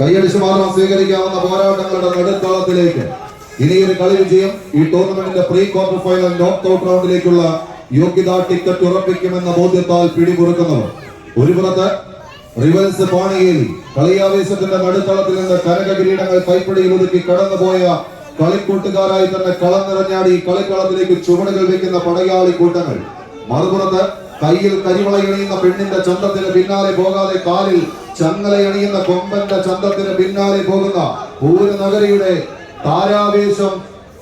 കൈയടിച്ച് മാത്രം സ്വീകരിക്കാവുന്ന പോരാട്ടങ്ങളുടെ നടുത്തളത്തിലേക്ക്. ഇനിയൊരു കളി വിജയം ഈ ടൂർണമെന്റിന്റെ pre quarter final knock out റൗണ്ടിലേക്കുള്ള യോഗ്യതാ ടിക്കറ്റ് ഉറപ്പിക്കുമെന്ന ബോധ്യത്താൽ പിടിമുറുക്കുന്നവർ. ഒരു പുറത്ത് റിവൽസ് പാണിയേലി കളിയാവേശത്തിന്റെ നടുത്തളത്തിൽ നിന്ന് കനക കിരീടങ്ങൾ കൈപ്പിടിയിൽ ഒതുക്കി കടന്നുപോയ കളിക്കൂട്ടുകാരായി തന്നെ കളം നിറഞ്ഞാടി കളിക്കളത്തിലേക്ക് ചുവടുകൾ വെക്കുന്ന പടയാളി കൂട്ടങ്ങൾ. മറുപുറത്ത് കയ്യിൽ കരിവളയണിയുന്ന പെണ്ണിന്റെ ചന്തത്തിന് പിന്നാലെ പോകാതെ കാലിൽ ചങ്ങലയണിയുന്ന കൊമ്പന്റെ ചന്തത്തിന് പിന്നാലെ പോകുന്ന പൂരനഗരിയുടെ താരാവേശം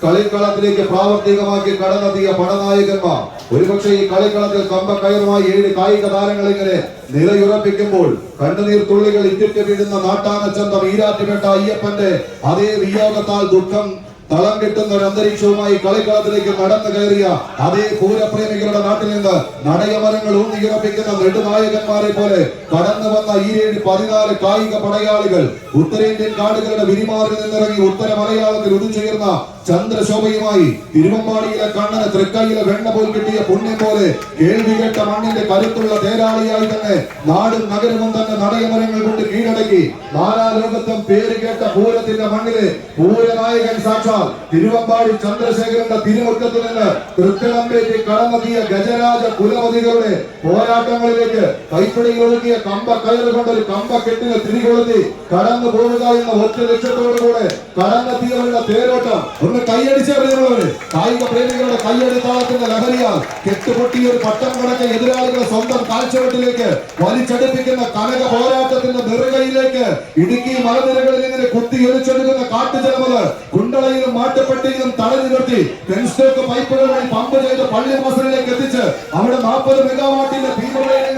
കളിക്കളത്തിലേക്ക് പ്രാവർത്തികമാക്കി കടന്നെത്തിയ പടനായകന്മാർ. ഒരുപക്ഷെ ഈ കളിക്കളത്തിൽ കമ്പക്കയറുമായി ഏഴ് കായിക താരങ്ങൾ ഇങ്ങനെ നിലയുറപ്പിക്കുമ്പോൾ കണ്ണുനീർ തുള്ളികൾ ഇറ്റിറ്റ് വീഴുന്ന നാട്ടാനച്ചന്തം ഈരാറ്റുപേട്ട അയ്യപ്പന്റെ അതേ വിയോഗത്താൽ ദുഃഖം തളം കിട്ടുന്ന ഒരു അന്തരീക്ഷവുമായി കളിക്കളത്തിലേക്ക് നടന്നു കയറിയ അതേ പൂരപ്രേമികളുടെ നാട്ടിൽ നിന്ന് നടയമരങ്ങൾ ഊന്നിയുറപ്പിക്കുന്ന നെടുനായകന്മാരെ പോലെ കടന്നു വന്ന ഈ ഏഴ് പതിനാല് കായിക പടയാളികൾ ഉത്തരേന്ത്യൻ കാടുകളുടെ വിരിമാറിൽ നിന്നിറങ്ങി ഉത്തര മലയാളത്തിൽ ഉദിച്ചുയർന്ന ചന്ദ്രശോഭയുമായി തിരുവമ്പാടിയിലെ കണ്ണന് തൃക്കൈയിലെ വെണ്ണ പോൽ കിട്ടിയ പുണ്യം പോലെ കേൾവി കേട്ട മണ്ണിന്റെ കരുത്തുള്ള തേരാളിയായി തന്നെ നാടും നഗരവും തന്നെ നടയമരങ്ങൾ കൊണ്ട് കീഴടക്കി നാലാ ലോകത്തും പേര് കേട്ട പൂരത്തിന്റെ മണ്ണിലെ പൂരനായകൻ സാക്ഷാൽ തിരുവമ്പാടി ചന്ദ്രശേഖരന്റെ തിരുമുറ്റത്ത് നിന്ന് തൃക്കലമ്പേറ്റി കടന്നെത്തിയ ഗജരാജ കുലപതികളുടെ പോരാട്ടങ്ങളിലേക്ക് കൈപ്പിടിയിൽ ഒഴുകിയ കമ്പ കയറ് കൊണ്ടൊരു കമ്പ കെട്ടിന് തിരികൊളുത്തി കടന്നു പോവുക എന്ന ഒറ്റ ലക്ഷ്യത്തോടുകൂടെ കടന്നെത്തിയവരുടെ തേരോട്ടം ഒന്ന് കൈയടിച്ച അറിയുന്നവര് കായിക പ്രേമികളുടെ കൈയടിത്താളത്തിന്റെ ലഹരിയാൽ കെട്ടുപൊട്ടിയ ഒരു പട്ടം കണക്ക് എതിരാളികളെ സ്വന്തം കാഴ്ചവട്ടിലേക്ക് വലിച്ചടുപ്പിക്കുന്ന കനക പോരാട്ടത്തിന്റെ നെറുകയിലേക്ക് ഇടുക്കി മലനിരകളിൽ ഇങ്ങനെ കുത്തി എലിച്ചെടുക്കുന്ന കാട്ടുജലമത് കുണ്ടളയിലും മാറ്റപ്പെട്ടിയിലും തടഞ്ഞു നിർത്തി പെൻസ്റ്റോക്ക് പൈപ്പുകൾ വഴി പമ്പ് ചെയ്ത് പള്ളി മാസത്തിലേക്ക് എത്തിച്ച് അവിടെ നാൽപ്പത് മെഗാവാട്ടിന്റെ ഭീമതയിൽ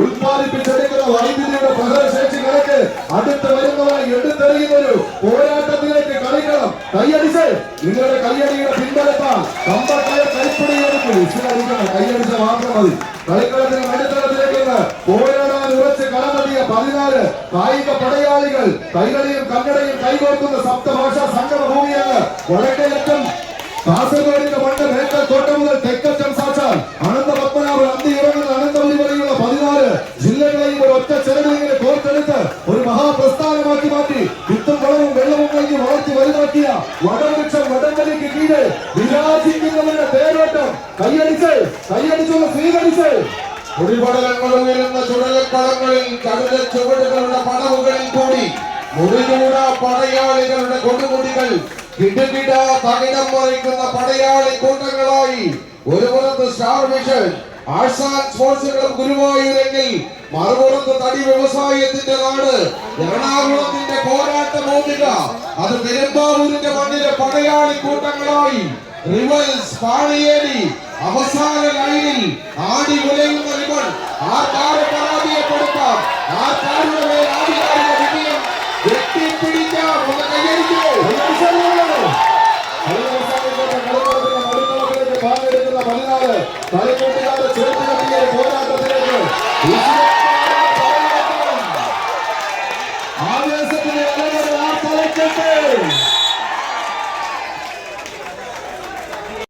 ഉത്പാദിപ്പിച്ചെടുക്കുന്ന വൈദ്യുതിയുടെ പ്രഹരശേഷി കണക്ക് അടുത്ത് വരുന്നവരെ എടുത്തെറിയുന്ന ഒരു പോരാട്ടത്തിലേക്ക് കളിക്കണം കൈയടിച്ച് നിങ്ങളുടെ കൈയടിയുടെ പിൻബലത്താൽ കമ്പക്കയ കൈപ്പിടി എടുക്കും വിശ്വസിക്കണം കൈയടിച്ച മാത്രം മതി കളിക്കളത്തിന് നടുത്തളത്തിലേക്ക് ഇന്ന് പോരാടാൻ ഉറച്ച് കളമെത്തിയ പതിനാല് കായിക പടയാളികൾ കൈകളിയും കന്നടയും കൈകോർക്കുന്ന സപ്തഭാഷാ സംഗമ ഭൂമിയാണ് വടക്കേയറ്റം കാസർഗോഡിന്റെ മണ്ണ് മേക്കൽ കോട്ട മുതൽ തെക്കറ്റം സാക്ഷാൽ അനന്ത പത്മനാഭൻ അന്തി ഇറങ്ങുന്ന അനന്തപുരി വരെയുള്ള പതിനാല് വടവൃക്ഷം വടംവലിക്ക് കീഴ് വിരാജിക്കുന്നവരുടെ പേരോട്ടം. കൈയടിച്ച് കൈയടിച്ചുള്ള സ്വീകരിച്ച്. കുടിപടലങ്ങൾ ഉയരുന്ന ചുഴലക്കളങ്ങളിൽ കടല ചുവടുകളുടെ പടവുകളിൽ കൂടി മുറികൂട പടയാളികളുടെ കൊടുമുടികൾ കിടുകിട തകിടം മറിക്കുന്ന പടയാളി കൂട്ടങ്ങളായി ഒരു പുറത്ത് സ്റ്റാർ വിഷൻ ആശാൻ സ്പോൺസറുകളും ഗുരുവായൂരെങ്കിൽ മറുപുറത്ത് തടി വ്യവസായത്തിന്റെ നാട് എറണാകുളത്തിന്റെ പോരാട്ട മോതിക അത് പെരുമ്പാവൂരിന്റെ മണ്ണിലെ പടയാളി കൂട്ടങ്ങളായി റിവൽസ് പാണിയേരി അവസാന ലൈനിൽ ആടി വിളയുന്ന റിവൺ ആർക്കാരെ പരാജയപ്പെടുത്താം ആർക്കാരുടെ മേൽ ആധികാരിക വിജയം വെട്ടിപ്പിടിക്കാം ഒന്ന് കൈയടിക്കോ പതിനാല് ఆవేశం